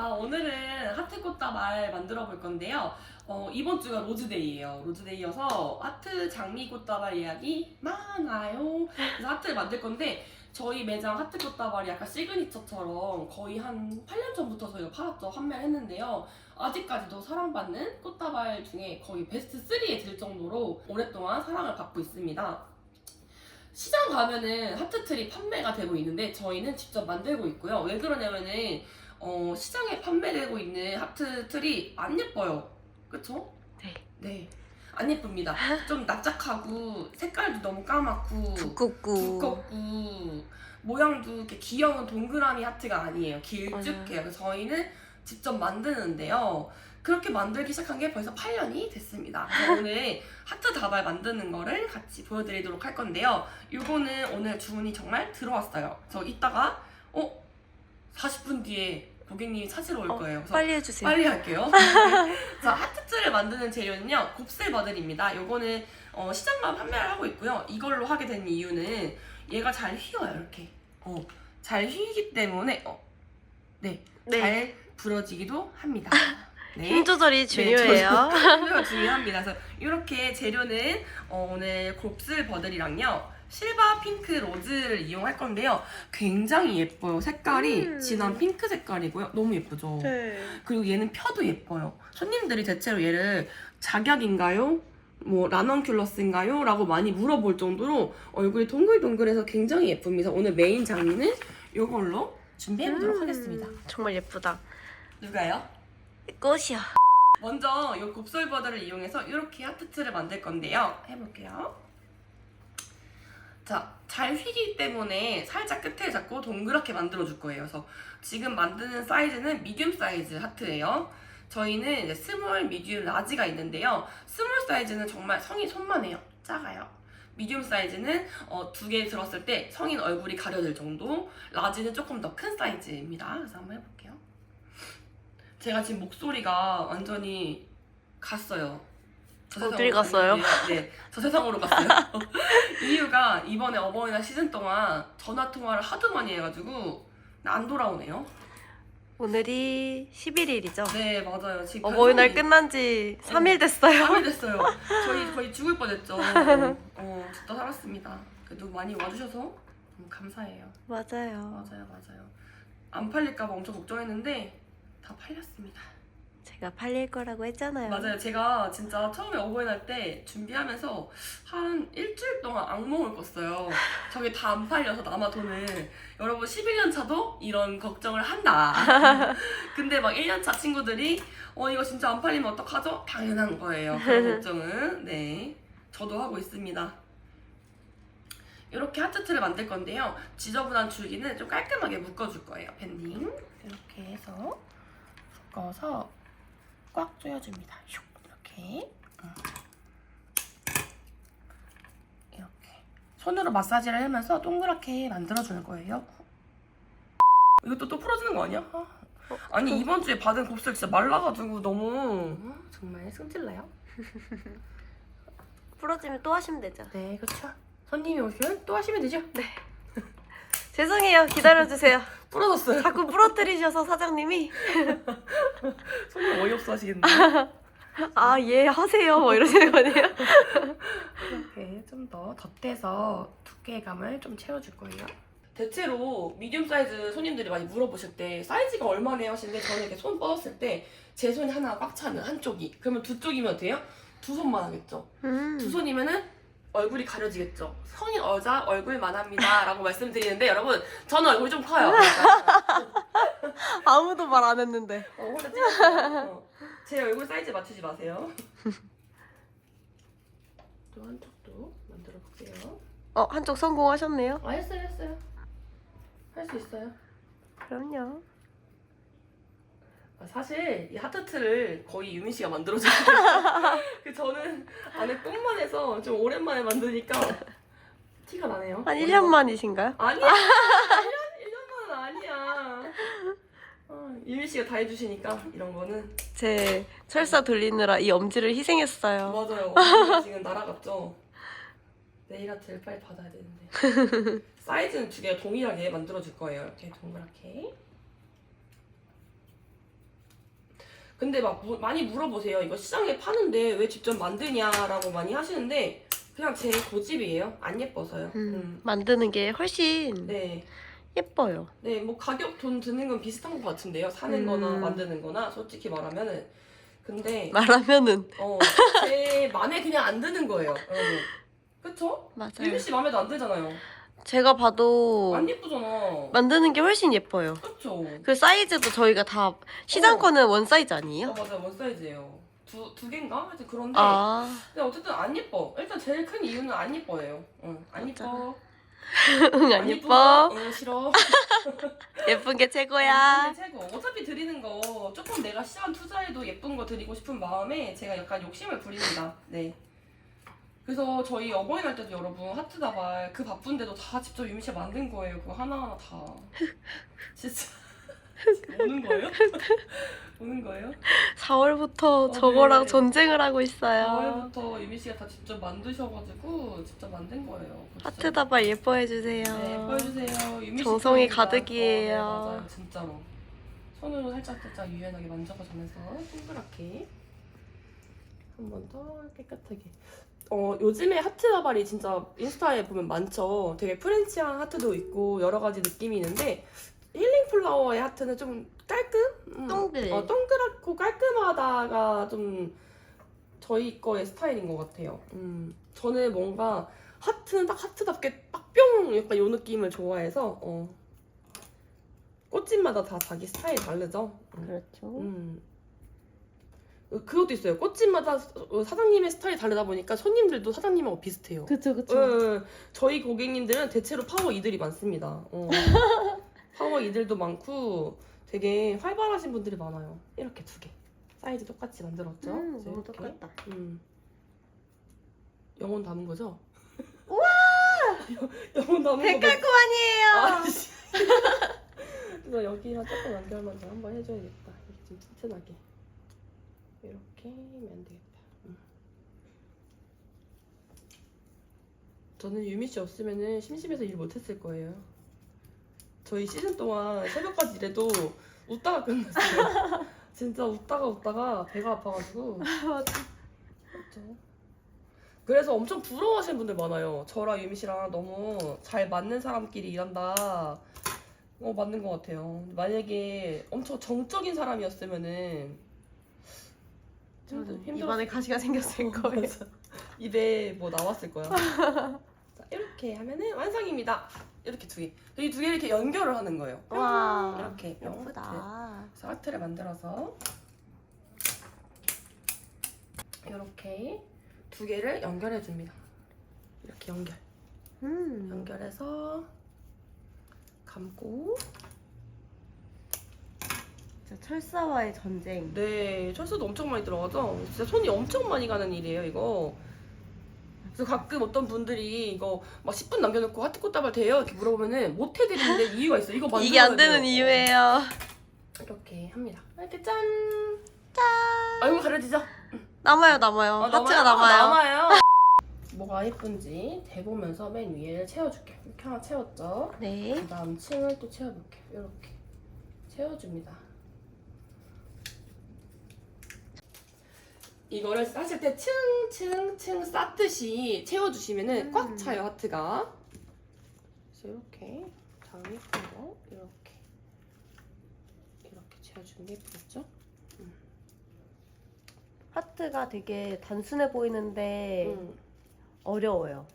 자, 오늘은 하트 꽃다발 만들어 볼 건데요. 어, 이번 주가 로즈데이예요. 로즈데이여서 하트 장미 꽃다발 예약이 많아요. 그래서 하트를 만들 건데 저희 매장 하트 꽃다발이 약간 시그니처처럼 거의 한 8년 전부터 저희가 팔았죠. 판매를 했는데요. 아직까지도 사랑받는 꽃다발 중에 거의 베스트 3에 들 정도로 오랫동안 사랑을 받고 있습니다. 시장 가면은 하트트리 판매가 되고 있는데 저희는 직접 만들고 있고요. 왜 그러냐면은 어, 시장에 판매되고 있는 하트트리 안 예뻐요. 그쵸? 네. 네. 안 예쁩니다. 좀 납작하고 색깔도 너무 까맣고 두껍고 두껍고 모양도 이렇게 귀여운 동그라미 하트가 아니에요. 길쭉해요. 그래서 저희는 직접 만드는데요. 그렇게 만들기 시작한 게 벌써 8년이 됐습니다. 오늘 하트 다발 만드는 거를 같이 보여드리도록 할 건데요. 요거는 오늘 주문이 정말 들어왔어요. 저 이따가 어 40분 뒤에 고객님이 찾으러 올 어, 거예요. 그래서 빨리 해주세요. 빨리 할게요. 자, 하트트를 만드는 재료는요, 곱슬 버들입니다. 요거는 어, 시장만 판매를 하고 있고요. 이걸로 하게 된 이유는 얘가 잘 휘어요, 이렇게. 어, 잘 휘기 때문에, 어, 네, 네. 잘 부러지기도 합니다. 네. 힘 조절이 중요해요. 재료가 중요합니다. 그래서 이렇게 재료는 어, 오늘 곱슬 버들이랑요. 실바 핑크 로즈를 이용할 건데요. 굉장히 예뻐요. 색깔이 음. 진한 핑크 색깔이고요. 너무 예쁘죠? 네. 그리고 얘는 펴도 예뻐요. 손님들이 대체로 얘를 작약인가요? 뭐 라넌큘러스인가요? 라고 많이 물어볼 정도로 얼굴이 동글동글해서 굉장히 예쁩니다. 오늘 메인 장미는 이걸로 준비해보도록 음, 하겠습니다. 정말 예쁘다. 누가요? 꽃이야. 먼저 이 곱슬버들을 이용해서 이렇게 하트트를 만들 건데요. 해볼게요. 자, 잘 휘기 때문에 살짝 끝에 잡고 동그랗게 만들어 줄 거예요. 그래서 지금 만드는 사이즈는 미디움 사이즈 하트예요. 저희는 이제 스몰, 미디움, 라지가 있는데요. 스몰 사이즈는 정말 성인 손만 해요. 작아요. 미디움 사이즈는 어, 두 개 들었을 때 성인 얼굴이 가려질 정도, 라지는 조금 더 큰 사이즈입니다. 그래서 한번 해볼게요. 제가 지금 목소리가 완전히 갔어요. 세상으로 갔어요? 네, 저 세상으로 갔어요. 이유가 이번에 어버이날 시즌 동안 전화 통화를 하도 많이 해가지고 안 돌아오네요. 오늘이 11일이죠. 네, 맞아요. 지금 어버이날 변성이- 끝난 지 3일 됐어요. 3일 됐어요. 저희 거의 죽을 뻔했죠. 어, 죽다 살았습니다. 그래도 많이 와주셔서 너무 감사해요. 맞아요. 맞아요, 맞아요. 안 팔릴까봐 엄청 걱정했는데 다 팔렸습니다. 제가 팔릴 거라고 했잖아요. 맞아요. 제가 진짜 처음에 어버이날 때 준비하면서 한 일주일 동안 악몽을 꿨어요. 저게 다 안 팔려서 남아 돈을. 여러분 11년 차도 이런 걱정을 한다. 근데 막 1년 차 친구들이 어 이거 진짜 안 팔리면 어떡하죠? 당연한 거예요. 그런 걱정은. 네. 저도 하고 있습니다. 이렇게 하트트를 만들 건데요. 지저분한 줄기는 좀 깔끔하게 묶어줄 거예요. 밴딩. 이렇게 해서 묶어서 꽉 조여줍니다. 슉 이렇게 음. 이렇게 손으로 마사지를 하면서 동그랗게 만들어주는 거예요. 이것도 또 풀어주는 거 아니야? 아. 아니 이번 주에 받은 곱슬 진짜 말라가지고 너무 어, 정말 승질나요? 부러지면 또 하시면 되죠. 네 그렇죠. 손님이 오시면 또 하시면 되죠? 네. 죄송해요. 기다려주세요. 부러졌어요. 자꾸 부러뜨리셔서 사장님이 손님 어이없어 하시겠네. 아 예 하세요 뭐 이러시는 거네요. 이렇게 좀 더 덧대서 두께감을 좀 채워줄 거예요. 대체로 미디움 사이즈 손님들이 많이 물어보실 때 사이즈가 얼마네요 하시는데 저는 이렇게 손 뻗었을 때 제 손이 하나 꽉 차는 한쪽이 그러면 두 쪽이면 돼요? 두 손만 하겠죠. 음. 두 손이면은 얼굴이 가려지겠죠. 성인 여자 얼굴만 합니다 라고 말씀드리는데 여러분 저는 얼굴이 좀 커요. 아무도 말 안 했는데. 어, 혼자 찍었어요. 어. 제 얼굴 사이즈 맞추지 마세요. 또 한쪽도 만들어 볼게요. 어 한쪽 성공하셨네요. 아 했어요 했어요 할 수 있어요 그럼요. 아, 사실 이 하트트를 거의 유민 씨가 만들어줘요. 그 저는 안에 꿈만 해서 좀 오랜만에 만드니까 티가 나네요. 한 1년 만이신가요? 아니야. 1년, 1년만은 아니야. 어, 유민 씨가 다 해주시니까 이런 거는. 제 철사 돌리느라 이 엄지를 희생했어요. 맞아요. 엄지가 지금 날아갔죠. 네일 아트를 빨리 받아야 되는데. 사이즈는 두 개가 동일하게 만들어줄 거예요. 이렇게 동그랗게 근데 막 무- 많이 물어보세요. 이거 시장에 파는데 왜 직접 만드냐라고 많이 하시는데 그냥 제 고집이에요. 안 예뻐서요. 음, 음. 만드는 게 훨씬 네. 예뻐요. 네, 뭐 가격 돈 드는 건 비슷한 것 같은데요. 사는 음. 거나 만드는 거나 솔직히 말하면은. 근데 말하면은 어, 제 마음에 그냥 안 드는 거예요. 여러분. 그쵸? 맞아요. 유미 씨 마음에도 안 들잖아요. 제가 봐도 안 예쁘잖아. 만드는 게 훨씬 예뻐요. 그쵸? 그 사이즈도 저희가 다 시장 어. 거는 원 사이즈 어, 아니에요? 맞아요. 원 사이즈예요. 두, 두 개인가? 하여튼 그런데. 아, 근데 어쨌든 안 예뻐. 일단 제일 큰 이유는 안 예뻐예요. 응, 안 맞아. 예뻐. 응, 안 예뻐. 응, 싫어. 예쁜 게 최고야. 최고. 어차피 드리는 거 조금 내가 시간 투자해도 예쁜 거 드리고 싶은 마음에 제가 약간 욕심을 부립니다. 네. 그래서 저희 어버이날 때도 여러분 하트 다발 그 바쁜데도 다 직접 유미 씨가 만든 거예요. 그거 하나하나 다. 진짜. 오는 거예요? 오는 거예요? 4월부터 어, 저거랑 네. 전쟁을 하고 있어요. 4월부터 유미 씨가 다 직접 만드셔가지고 직접 만든 거예요. 그거 진짜 하트 다발 예뻐해 주세요. 네, 예뻐해주세요. 유미 씨 정성이. 가득이에요. 어, 네, 맞아요, 진짜로. 손으로 살짝 살짝 유연하게 만져가면서 동그랗게 한 번 더 깨끗하게. 어 요즘에 하트 다발이 진짜 인스타에 보면 많죠. 되게 프렌치한 하트도 있고 여러 가지 느낌이 있는데 힐링 플라워의 하트는 좀 깔끔? 음. 동글. 어, 동그랗고 깔끔하다가 좀 저희 거의 스타일인 것 같아요. 음, 저는 뭔가 하트는 딱 하트답게 딱 뿅 약간 요 느낌을 좋아해서 어. 꽃집마다 다 자기 스타일 다르죠. 음. 그렇죠. 음. 어, 그것도 있어요. 꽃집마다 어, 사장님의 스타일이 다르다 보니까 손님들도 사장님하고 비슷해요. 그쵸 그쵸. 예, 저희 고객님들은 대체로 파워 이들이 많습니다. 어. 파워 이들도 많고 되게 활발하신 분들이 많아요. 이렇게 두 개. 사이즈 똑같이 만들었죠? 음, 너무 이렇게. 똑같다. 음. 영혼 담은 거죠? 우와! 영혼 담은 거. 백깔코만이에요. 아, 씨. 그래서 여기랑 조금 연결만 좀 한번 해줘야겠다. 이렇게 좀 튼튼하게. 이렇게 하면 되겠다. 음. 저는 유미 씨 없으면은 심심해서 일 못했을 거예요. 저희 시즌 동안 새벽까지 일해도 웃다가 끝났어요. 진짜 웃다가 웃다가 배가 아파가지고. 맞아. 그렇죠. 그래서 엄청 부러워하시는 분들 많아요. 저랑 유미 씨랑 너무 잘 맞는 사람끼리 일한다. 어 맞는 것 같아요. 만약에 엄청 정적인 사람이었으면은 힘들- 힘들었- 입안에 가시가 생겼을 거예요. 맞아. 입에 뭐 나왔을 거야. 자, 이렇게 하면은 완성입니다. 이렇게 두 개. 이 두 개를 이렇게 연결을 하는 거예요. 와, 이렇게 뿅. 예쁘다. 그래서 하트를 만들어서 이렇게 두 개를 연결해 줍니다. 이렇게 연결. 음. 연결해서 감고 진짜 철사와의 전쟁. 네 철수도 엄청 많이 들어가죠 진짜 손이 엄청 많이 가는 일이에요 이거 그래서 가끔 어떤 분들이 이거 막 10분 남겨놓고 하트 꽃다발 돼요? 이렇게 물어보면은 못 해드리는데 이유가 있어 이거 만들어야 이게 안 되는 돼요. 이유예요. 이렇게 합니다 이렇게 짠 짠. 얼굴 가려지죠? 남아요 남아요. 아, 하트가 아, 남아요. 남아요 뭐가 예쁜지 대보면서 맨 위에 채워줄게요 이렇게 하나 채웠죠? 네. 그 다음 층을 또 채워볼게요. 이렇게 채워줍니다. 이거를 싸실 때 층층층 쌓듯이 채워주시면은 음. 꽉 차요 하트가. 그래서 이렇게 다음 예쁜 거 이렇게 이렇게 채워주는 게 예쁘겠죠? 하트가 되게 단순해 보이는데 음. 어려워요.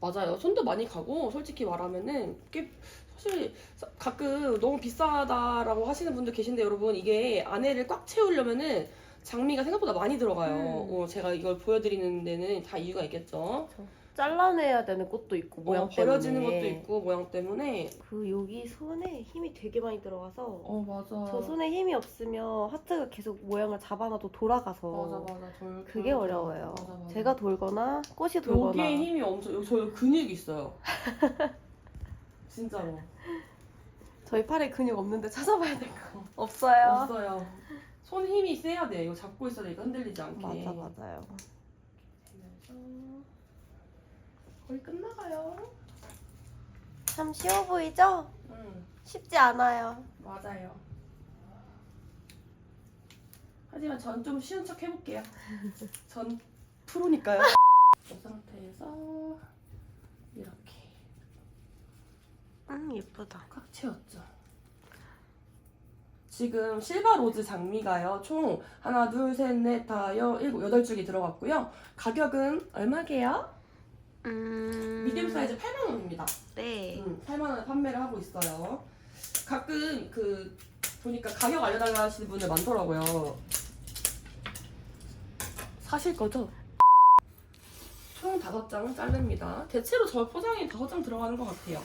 맞아요. 손도 많이 가고 솔직히 말하면은 이게 사실 가끔 너무 비싸다라고 하시는 분들 계신데 여러분 이게 안에를 꽉 채우려면은 장미가 생각보다 많이 들어가요. 음. 어, 제가 이걸 보여드리는 데는 다 이유가 있겠죠. 잘라내야 되는 꽃도 있고 모양 어, 때문에. 버려지는 것도 있고 모양 때문에. 그 여기 손에 힘이 되게 많이 들어가서 어 맞아. 저 손에 힘이 없으면 하트가 계속 모양을 잡아놔도 돌아가서 맞아 맞아. 돌, 그게 돌, 어려워요. 맞아, 맞아. 제가 돌거나 꽃이 돌거나 여기에 힘이 엄청 여기 저 여기 근육 있어요. 진짜로. 저희 팔에 근육 없는데 찾아봐야 될 거 없어요. 없어요. 손 힘이 세야 돼. 이거 잡고 있어야 되니까 흔들리지 않게. 맞아 맞아요. 되면서 거의 끝나가요. 참 쉬워 보이죠? 응, 쉽지 않아요. 맞아요. 하지만 전 좀 쉬운 척 해볼게요. 전 프로니까요. 이 상태에서 이렇게 음 예쁘다. 꽉 채웠죠. 지금 실버 로즈 장미가요. 총 하나, 둘, 셋, 넷, 다, 여, 일곱, 여덟 줄이 들어갔고요. 가격은 얼마게요? 음. 미디움 사이즈 8만 원입니다. 네. 음, 8만 원에 판매를 하고 있어요. 가끔 그 보니까 가격 알려달라 하시는 분들 많더라고요. 사실 거죠? 총 다섯 장은 자릅니다. 대체로 저 포장에 다섯 장 들어가는 것 같아요.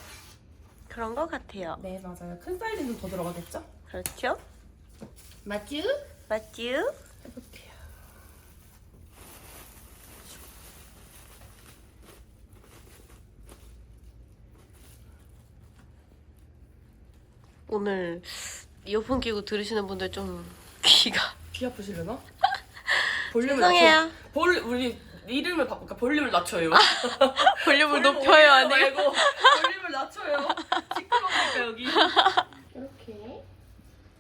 그런 것 같아요. 네 맞아요. 큰 사이즈는 더 들어가겠죠? 그렇죠? 맞죠? 맞죠? 해볼게요. 오늘 이어폰 끼고 들으시는 분들 좀 귀가 귀 아프시려나? 볼륨을 죄송해요. 낮춰. 볼 우리 이름을 바꿀까? 볼륨을 낮춰요. 볼륨을 볼륨 높여요 아니에요? 말고 볼륨을 낮춰요. 시끄러우니까 여기.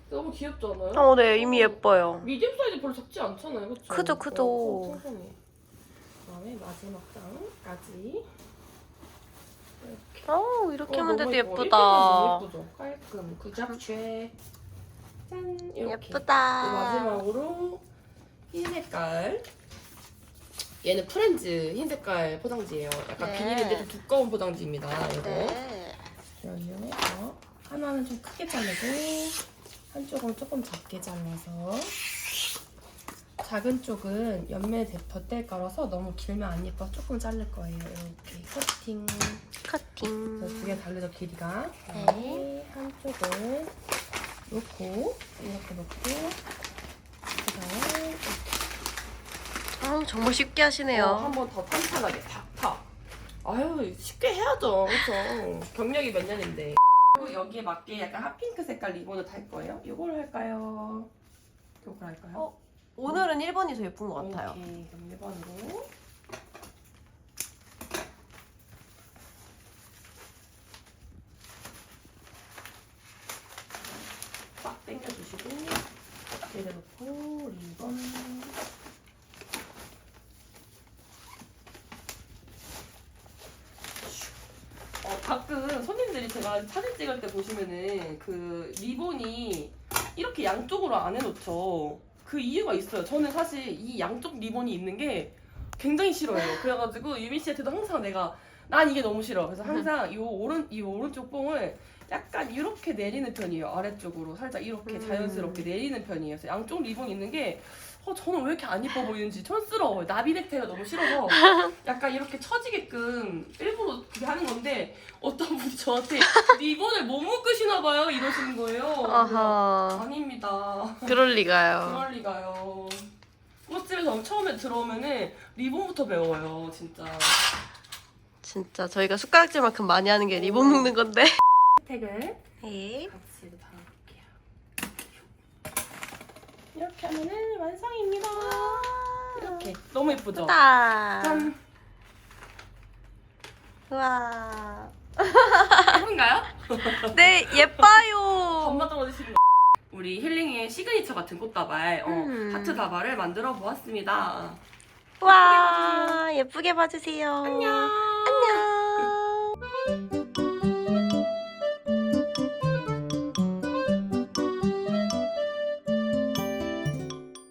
너무 귀엽지 않아요? 어, 네 이미 예뻐요. 미디움 사이즈 별로 작지 않잖아요, 그렇죠? 크죠, 크죠. 천천히. 그다음에 마지막 장까지. 이렇게. 어 이렇게 어, 하면 돼도 예쁘다. 예쁘죠? 깔끔, 구잡채. 짠, 이렇게. 예쁘다. 그 마지막으로 흰 색깔. 얘는 프렌즈 흰 색깔 포장지예요. 약간 네. 비닐인데 좀 두꺼운 포장지입니다. 이거. 네. 이걸 이용해서 하나는 좀 크게 자르고 한쪽은 조금 작게 잘라서 작은 쪽은 옆면에 덧대 깔아서 너무 길면 안 예뻐 조금 자를 거예요. 이렇게 커팅. 커팅. 두 개 다르죠 길이가. 네. 한쪽을 놓고 이렇게 놓고 그다음에 아 정말 쉽게 하시네요. 한번 더 탄탄하게 팍팍. 아유 쉽게 해야죠, 그렇죠. 경력이 몇 년인데. 여기에 맞게 약간 핫핑크 색깔 리본을 달 거예요. 이걸 할까요? 이걸 할까요? 어, 오늘은 1번이 더 예쁜 것 같아요. 오케이, 그럼 1번으로. 빡 당겨주시고 내려놓고 리본 어, 가끔 손님들이 제가 사진 찍을 때 보시면은 그 리본이 이렇게 양쪽으로 안 해놓죠. 그 이유가 있어요. 저는 사실 이 양쪽 리본이 있는 게 굉장히 싫어요. 그래가지고 유미 씨한테도 항상 내가 난 이게 너무 싫어. 그래서 항상 이 오른 이 오른쪽 뽕을 약간 이렇게 내리는 편이에요. 아래쪽으로 살짝 이렇게 음. 자연스럽게 내리는 편이에요. 그래서 양쪽 리본 있는 게 어, 저는 왜 이렇게 안 이뻐 보이는지 촌스러워요. 나비 넥타이가 너무 싫어서 약간 이렇게 처지게끔 일부러 그렇게 하는 건데 어떤 저한테 리본을 못 묶으시나 봐요 이러시는 거예요. 아하. 아닙니다. 그럴 리가요. 그럴 리가요. 꽃집에서 처음에 들어오면은 리본부터 배워요, 진짜. 진짜 저희가 숟가락질만큼 많이 하는 게 리본 묶는 건데. 혜택을 네. 같이 달아볼게요. 이렇게 하면은 완성입니다. 이렇게 너무 예쁘죠? 짠. 우와. 예쁜가요? 네 예뻐요. 밥맛 떨어지시는 거. 우리 힐링의 시그니처 같은 꽃다발, 어, 음. 하트 다발을 만들어 보았습니다. 와 예쁘게 봐주세요. 안녕.